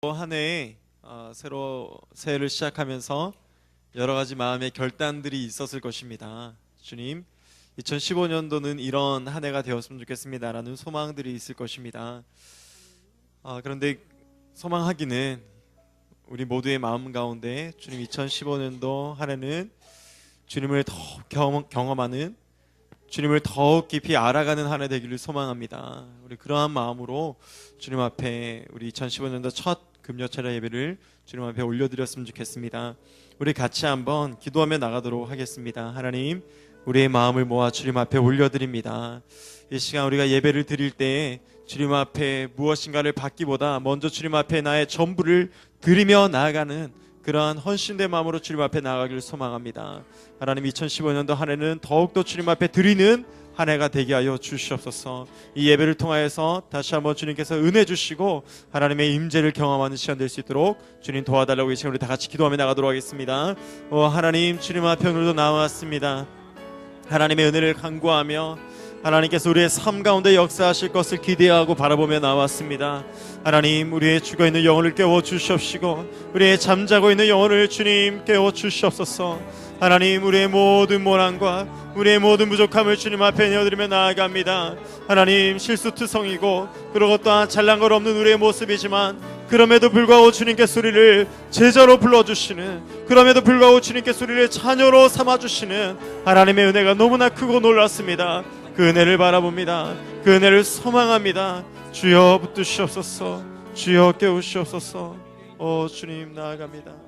한 해에 어, 새로 새해를 시작하면서 여러 가지 마음의 결단들이 있었을 것입니다. 주님, 2015년도는 이런 한 해가 되었으면 좋겠습니다라는 소망들이 있을 것입니다. 아, 그런데 소망하기는 우리 모두의 마음 가운데 주님 2015년도 한 해는 주님을 더 경험, 경험하는 주님을 더욱 깊이 알아가는 한 해 되기를 소망합니다. 우리 그러한 마음으로 주님 앞에 우리 2015년도 첫 금요철야 예배를 주님 앞에 올려드렸으면 좋겠습니다. 우리 같이 한번 기도하며 나가도록 하겠습니다. 하나님, 우리의 마음을 모아 주님 앞에 올려드립니다. 이 시간 우리가 예배를 드릴 때 주님 앞에 무엇인가를 받기보다 먼저 주님 앞에 나의 전부를 드리며 나아가는 그러한 헌신된 마음으로 주님 앞에 나아가기를 소망합니다. 하나님 2015년도 한 해는 더욱더 주님 앞에 드리는 한 해가 되게 하여 주시옵소서. 이 예배를 통하여서 다시 한번 주님께서 은혜 주시고 하나님의 임재를 경험하는 시간 될 수 있도록 주님 도와달라고 이 시간 우리 다 같이 기도하며 나가도록 하겠습니다. 어, 하나님 주님 앞에 오늘도 나왔습니다. 하나님의 은혜를 간구하며 하나님께서 우리의 삶 가운데 역사하실 것을 기대하고 바라보며 나왔습니다. 하나님 우리의 죽어 있는 영혼을 깨워 주시옵시고 우리의 잠자고 있는 영혼을 주님 깨워 주시옵소서. 하나님 우리의 모든 모난과 우리의 모든 부족함을 주님 앞에 내어드리며 나아갑니다. 하나님 실수투성이고 그러고 또한 잘난 것 없는 우리의 모습이지만 그럼에도 불구하고 주님께서 우리를 제자로 불러주시는 그럼에도 불구하고 주님께서 우리를 자녀로 삼아주시는 하나님의 은혜가 너무나 크고 놀랐습니다. 그 은혜를 바라봅니다. 그 은혜를 소망합니다. 주여 붙드시옵소서 주여 깨우시옵소서 오 주님 나아갑니다.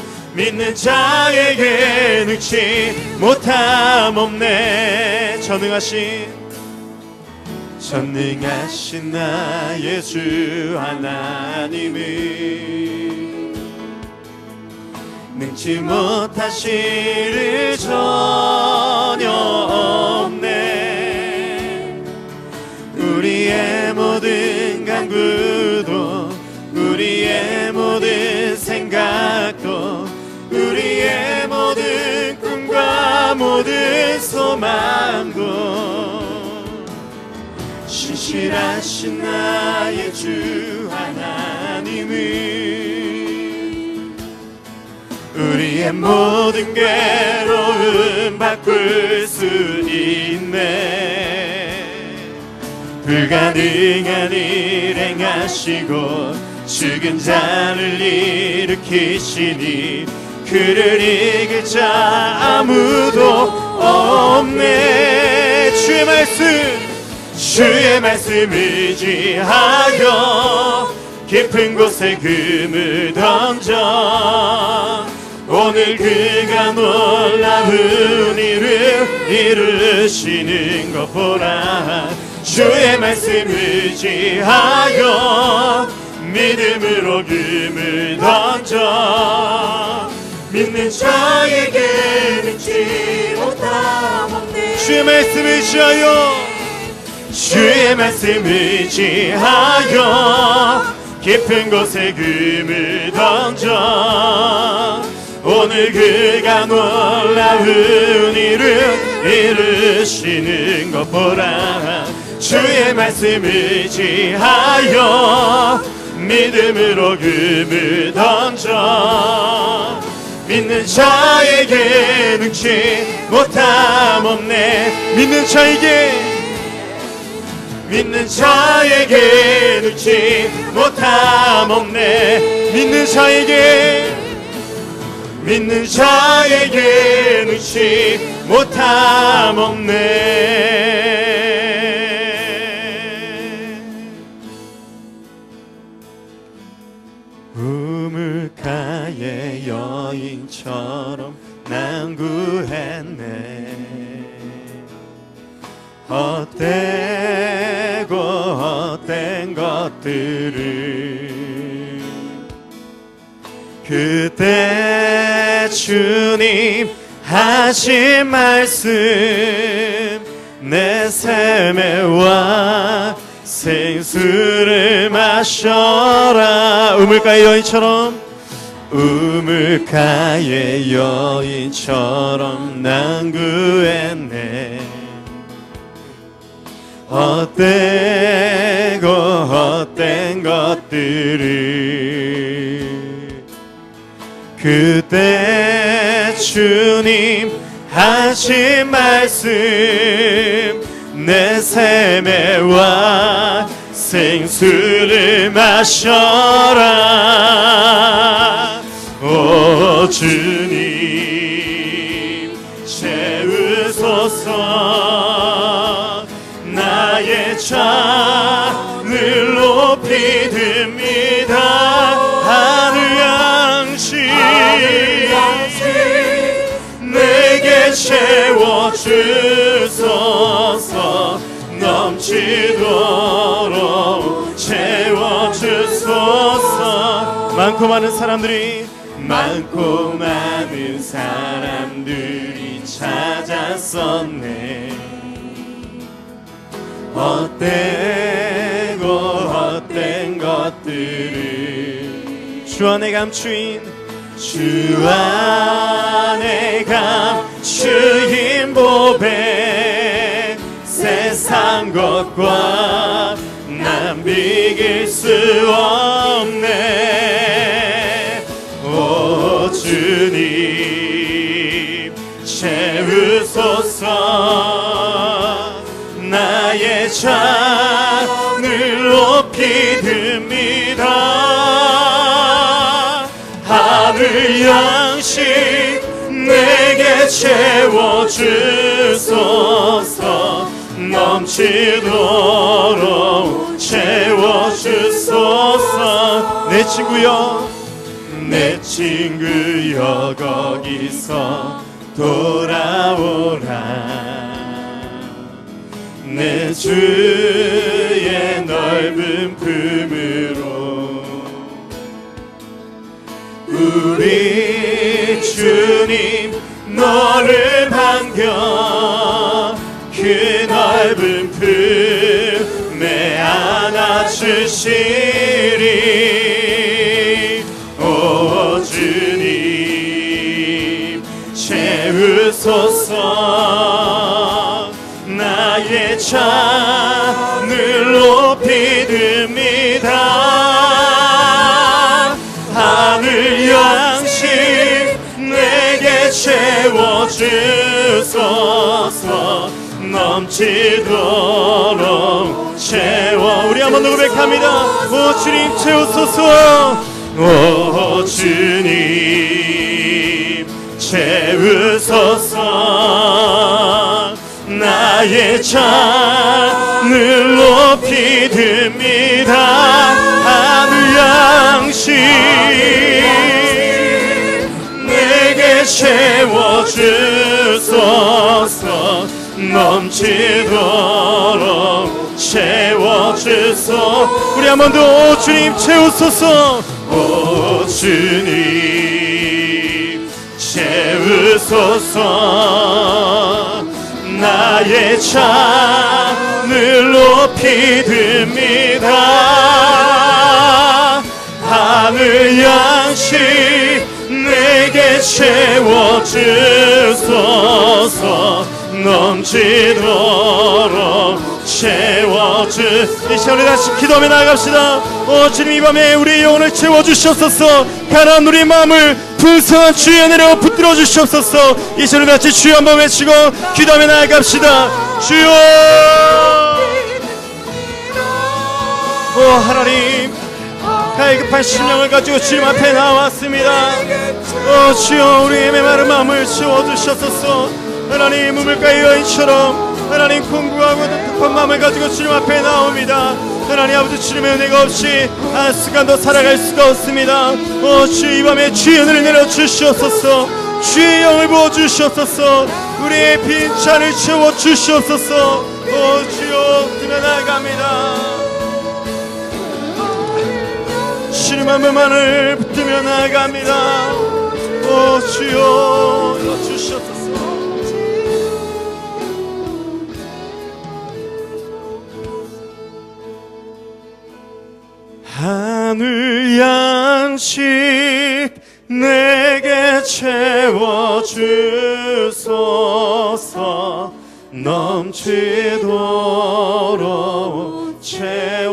믿는 자에게 능치 못함 없네. 전능하신 전능하신 나의 주 하나님은 능치 못하실 일 전혀 모든 소망도 신실하신 나의 주 하나님은 우리의 모든 괴로움 바꿀 수 있네. 불가능한 일 행하시고 죽은 자를 일으키시니 그를 이길 자 아무도 없네. 주의 말씀 주의 말씀 의지하여 깊은 곳에 금을 던져. 오늘 그가 놀라운 일을 이루시는 것 보라. 주의 말씀 의지하여 믿음으로 금을 던져 믿는 자에게 능치 못함 없네. 주의 말씀 의지하여. 주의 말씀 의지하여. 깊은 곳에 금을 던져. 오늘 그가 놀라운 일을 이루시는 것 보라. 주의 말씀 의지하여 믿음으로 금을 던져 믿는 자에게 능치 못함 없네. 믿는 자에게 믿는 자에게 능치 못함 없네. 믿는 자에게 믿는 자에게 능치 못함 없네 했네. 헛되고 헛된 것들을 그때 주님 하신 말씀 내 삶에 와 생수를 마셔라. 우물가의 여인처럼 우물가의 여인처럼 난 구했네. 헛되고 헛된 것들을 그때 주님 하신 말씀 내 삶에 와 생수를 마셔라. 오 주님 채우소서. 나의 잔을 높이 듭니다. 하늘 양식 내게 채워주소서. 넘치도록 채워주소서. 많고 많은 사람들이 많고 많은 사람들이 찾았었네. 헛되고 헛된 것들을 주 안에 감추인 주 안에 감추인 보배 세상 것과 난 비길 수 없네 나의 잔을 높이 듭니다. 하늘 양식 내게 채워주소서. 넘치도록 채워주소서. 내 친구여 내 친구여 거기서 돌아오라. 내 주의 넓은 품으로 우리 주님 너를 반겨 그 넓은 품에 안아주시 채우소서 나의 잔을 높이 듭니다. 하늘 양식 내게 채워주소서 넘치도록 채워. 우리 한번 더 고백합니다. 오 주님 채우소서. 오 주님 채우소서. 나의 잔을 높이 듭니다. 하늘 양식 내게 채워주소서. 넘치도록 채워주소. 우리 한 번 더 주님 채우소서 오 주님 채우소서. 나의 잔을 높이 듭니다. 하늘 양식 내게 채워주소서. 넘치도록 채워주. 이 시간에 다시 기도하며 나아갑시다. 오 주님 이 밤에 우리 영혼을 채워주시옵소서. 가난한 우리 마음을 풍성한 주의 은혜로 붙들어 주시옵소서. 이 시간에 같이 주여 한번 외치고 기도하며 나아갑시다. 주여! 오 하나님 갈급한 심령을 가지고 주님 앞에 나왔습니다. 오 주여 우리의 메마른 마음을 채워주셨소서. 하나님 우물가의 여인처럼 하나님 공부하고 급한 마음을 가지고 주님 앞에 나옵니다. 하나님 아버지 주님의 은혜가 없이 한 순간도 살아갈 수가 없습니다. 오 주여 이 밤에 주의 은혜를 내려주시옵소서. 주의 영을 부어주시옵소서. 우리의 빈 잔을 채워주시옵소서. 오 주여 뛰며 나아갑니다. 주님 한 분만을 붙들며 나아갑니다. 오 주여 주시옵소서 하늘 양식 내게 채워주소서. 넘치도록 채워주소서.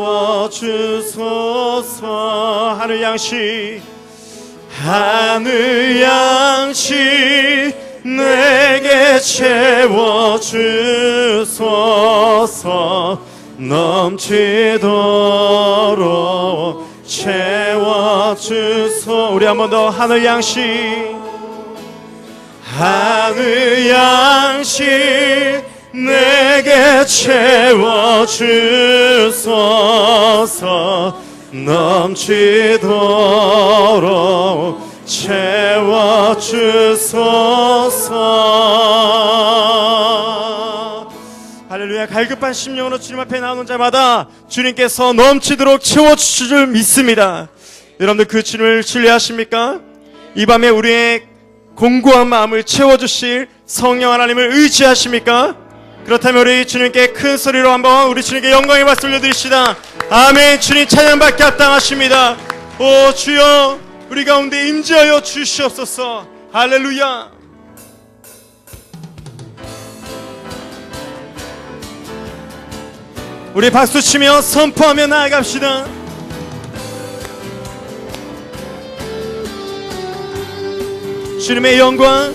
하늘 양식. 하늘 양식 내게 채워주소서. 넘치도록 채워주소. 우리 한 번 더 하늘 양식. 하늘 양식 내게 채워주소서. 넘치도록 채워주소서 할렐루야 갈급한 심령으로 주님 앞에 나오는 자마다 주님께서 넘치도록 채워주실 줄 믿습니다. 여러분들 그 주님을 신뢰하십니까? 이 밤에 우리의 공고한 마음을 채워주실 성령 하나님을 의지하십니까? 그렇다면 우리 주님께 큰 소리로 한번 우리 주님께 영광의 박수 올려드립시다. 아멘. 주님 찬양받게 합당하십니다. 오 주여 우리 가운데 임재하여 주시옵소서. 할렐루야 우리 박수 치며 선포하며 나아갑시다. 주님의 영광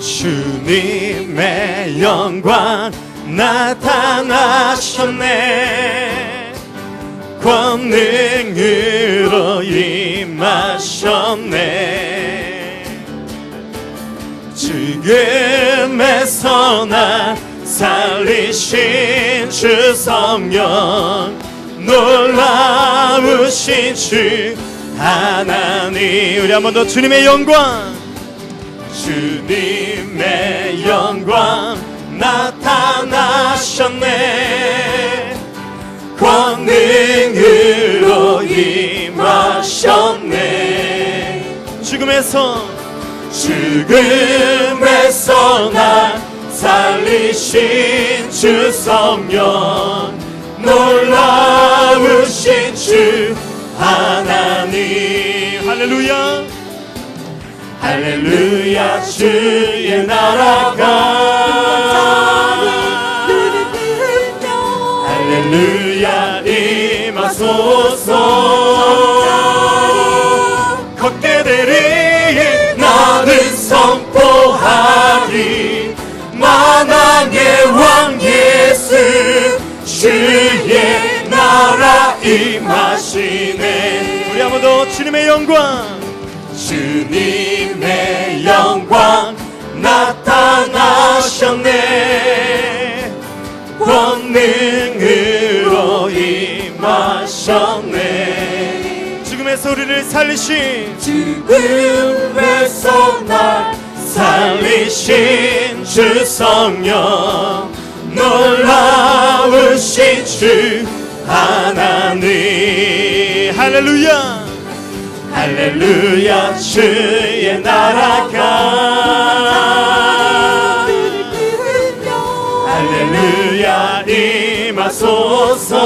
주님의 영광 나타나셨네. 권능으로 임하셨네. 죽음에서 나 살리신 주 성령 놀라우신 주 하나님. 우리 한 번 더 주님의 영광 주님의 영광 나타나셨네. 권능으로 임하셨네. 죽음에서 죽음에서 나 살리신 주 성령 놀라우신 주 하나님. 할렐루야. 할렐루야 주의 나라가. 할렐루야 임하소서 예수 주의 나라 임하시네. 우리 한번 더 주님의 영광. 주님의 영광 나타나셨네. 권능으로 임하셨네. 죽음의 소리를 살리신 죽음에서 날 살리신 주 성령 놀라우신 주 하나님. 할렐루야. 할렐루야 주의 나라가. 할렐루야 임하소서.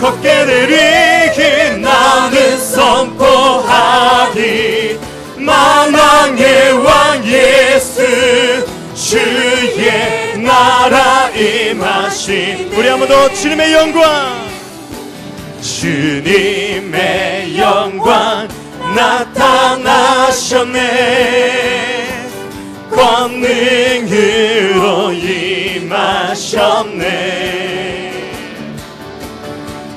걷게를 이긴 나는 선포하기 만왕의 왕 예수 주의 나라 임하신 우리 한 번 더 주님의 영광. 주님의 영광 나타나셨네. 권능으로 임하셨네.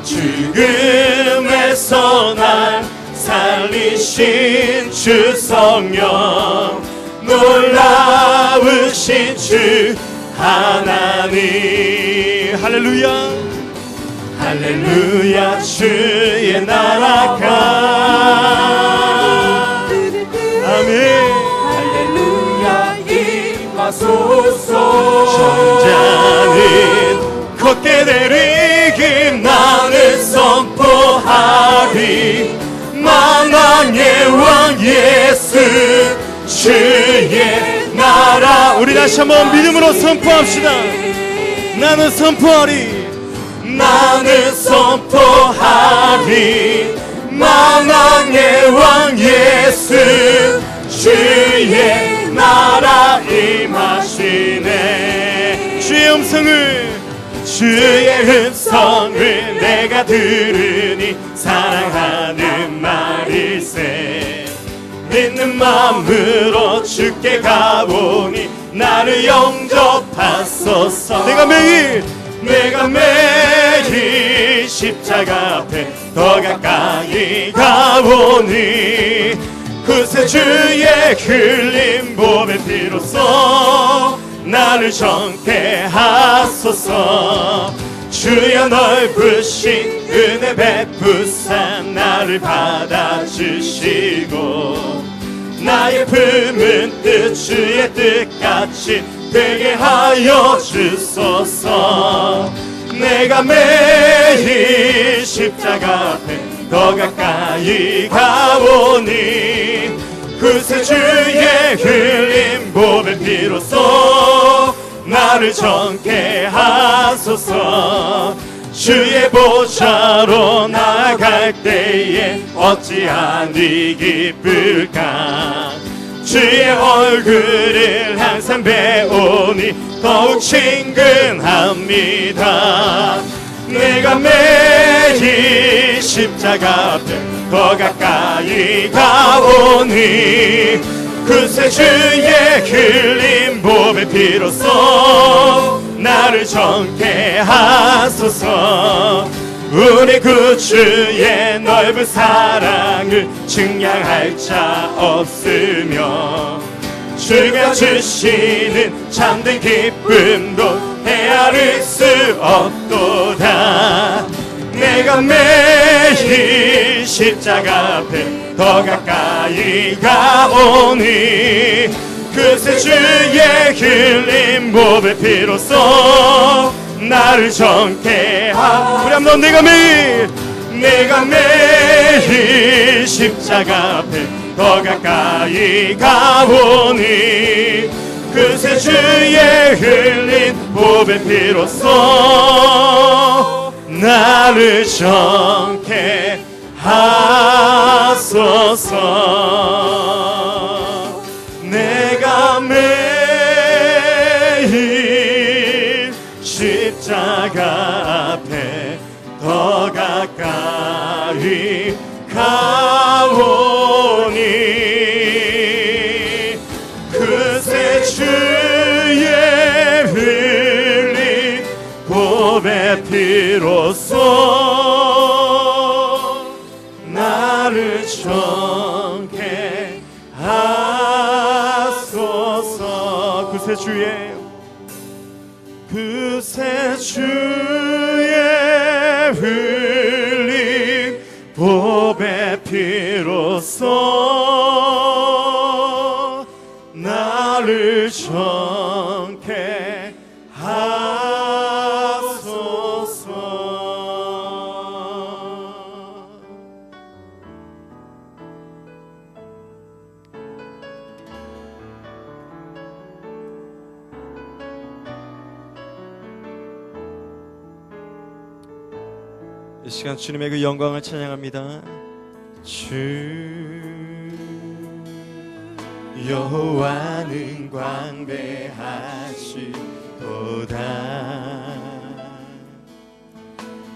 죽음에서 날 살리신 주 성령 놀라우신 주 하나님. 할렐루야. 할렐루야 주의 나라가. 아멘. 할렐루야 임하소서. 천자는 걷게 되리기 나는 선포하리. 만왕의 왕 예수 주 의 나라 우리 다시 한번 믿음으로 선포합시다. 나는 선포하리. 나는 선포하리. 만왕의 왕 예수 주의 나라 임하시네. 주의 음성을 주의 음성을 내가 들으니 사랑하는 말일세 믿는 마음으로 주께 가보니 나를 영접하소서. 내가 매일 내가 매일 십자가 앞에 더 가까이 가보니 그새 주의 흘린 몸의 피로써 나를 정케 하소서. 주여 넓으신 은혜 베푸사 나를 받아주시고 나의 품은 뜻 주의 뜻같이 되게 하여 주소서. 내가 매일 십자가 앞에 더 가까이 가보니 그새 주의 흘린 몸의 피로써 나를 정케 하소서 주의 보좌로 나갈 때에 어찌하니 기쁠까? 주의 얼굴을 항상 배우니 더욱 친근합니다. 내가 매일 십자가 앞에 더 가까이 가오니 그새 주의 흘린 몸의 피로써 나를 정케 하소서. 우리 구주의 넓은 사랑을 증량할 자 없으며 주가 주시는 참된 기쁨도 헤아릴 수 없도다. 내가 매일 십자가 앞에 더 가까이 가오니 그새 주의 흘린 몸의 피로써 나를 정케 하. 우리 한번 내가 매일 내가 매일 십자가 앞에 더 가까이 가오니. 그새 주의 흘린 몸의 피로써 나를 정케 하소서 십자가 앞에 더 가까이 가오니 그새 주의 흘린 몸의 피로써 나를 정케 하소서. 그새 주의 그새 주의 흘린 보배 피로써 주님의 그 영광을 찬양합니다. 주 여호와는 광대하시도다.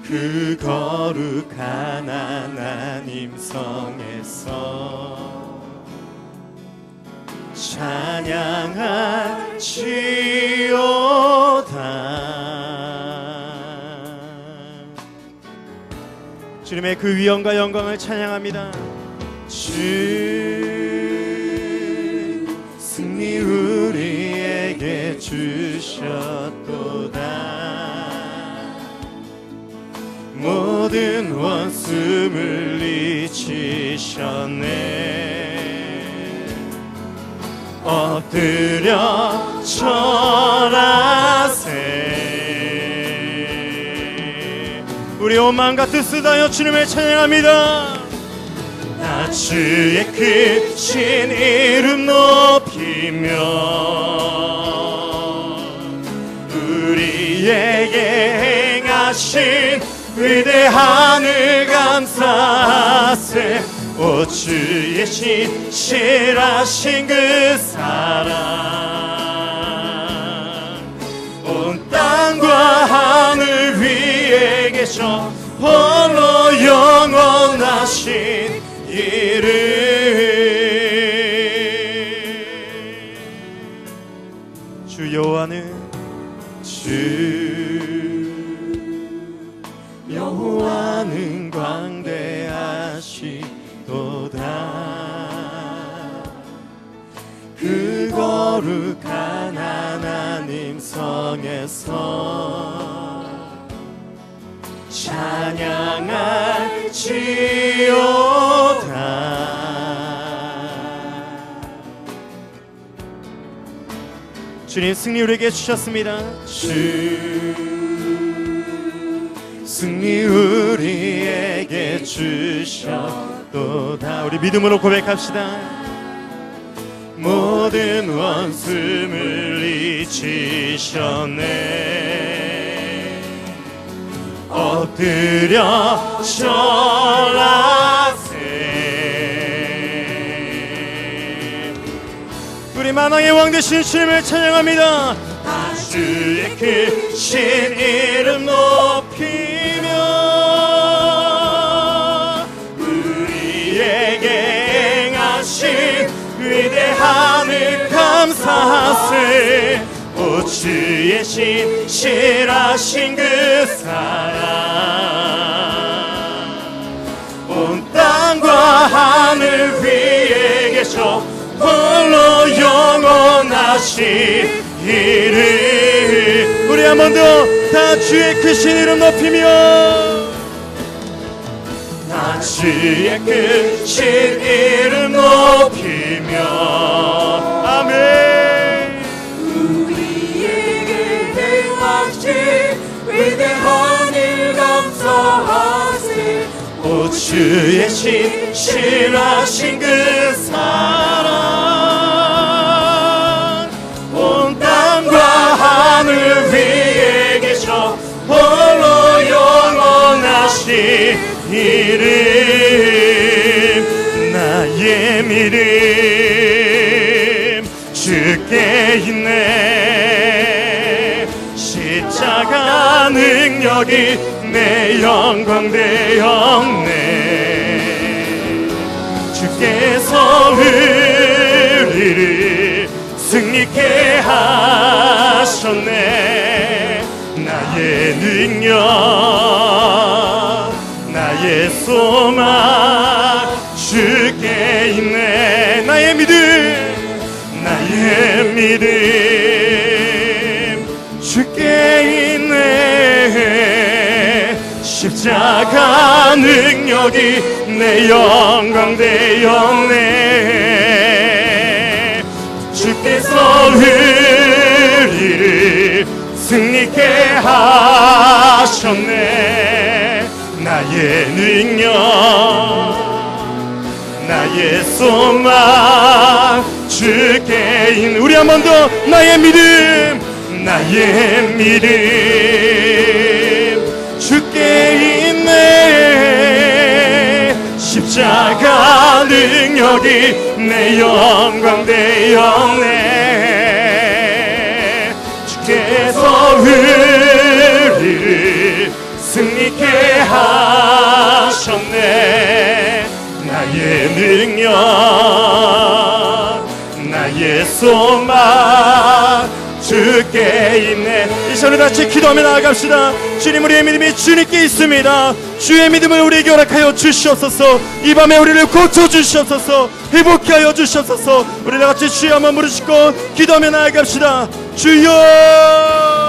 그 거룩한 하나님 성에서 찬양할지어다 주님의 그 위엄과 영광을 찬양합니다. 주 승리 우리에게 주셨도다. 모든 원수 물리치셨네. 엎드려 절 우리 온 마음과 뜻을 다하여 주님을 찬양합니다. 나 주의 크신 이름 높이며 우리에게 행하신 위대한을 감사하세. 오 주의 신실하신 그 사랑. 온 땅과 하늘 위에 계셔 홀로 영원하신 이름. 주 여호와는 주 여호와는 광대하시도다. 그 거룩한 하나님 성에서 주님 승리 우리에게 주셨습니다. 주 승리 우리에게 주셨도다. 우리 믿음으로 고백합시다. 모든 원수 물리치셨네. 엎드려 절 만왕의 왕 되신 주님을 찬양합니다. 주의 크신 이름 높이며 우리에게 행하신 위대함을 감사하세. 오 주의 신실하신 그 사랑. 온 땅과 하늘 위에 계셔 홀로 영원하신 이름 우리 한 번 더 다 주의 크신 이름 높이며. 다 주의 크신 이름 높이며. 아멘. 우리에게 행하신 위대한 일 감사하세 오 주의 신실하신 그 사랑 믿음 주께 있네. 십자가 능력이 내 영광 되었네. 주께서 우리를 승리케 하셨네. 나의 능력 나의 소망 십자가 능력이 내 영광 되었네. 주께서 우리를 승리케 하셨네. 나의 능력 나의 소망 주께 있는 우리 한 번 더 나의 믿음 나의 믿음 십자가 능력이 내 영광 되었네. 주께서 우리를 승리케 하셨네. 나의 능력 나의 소망 주께 있네 이 시간에 같이 기도하며 나아갑시다. 주님 우리의 믿음이 주님께 있습니다. 주의 믿음을 우리에게 허락하여 주시옵소서. 이 밤에 우리를 고쳐주시옵소서. 회복케 하여 주시옵소서. 우리 다 같이 주여 한번 부르시고 기도하며 나아갑시다. 주여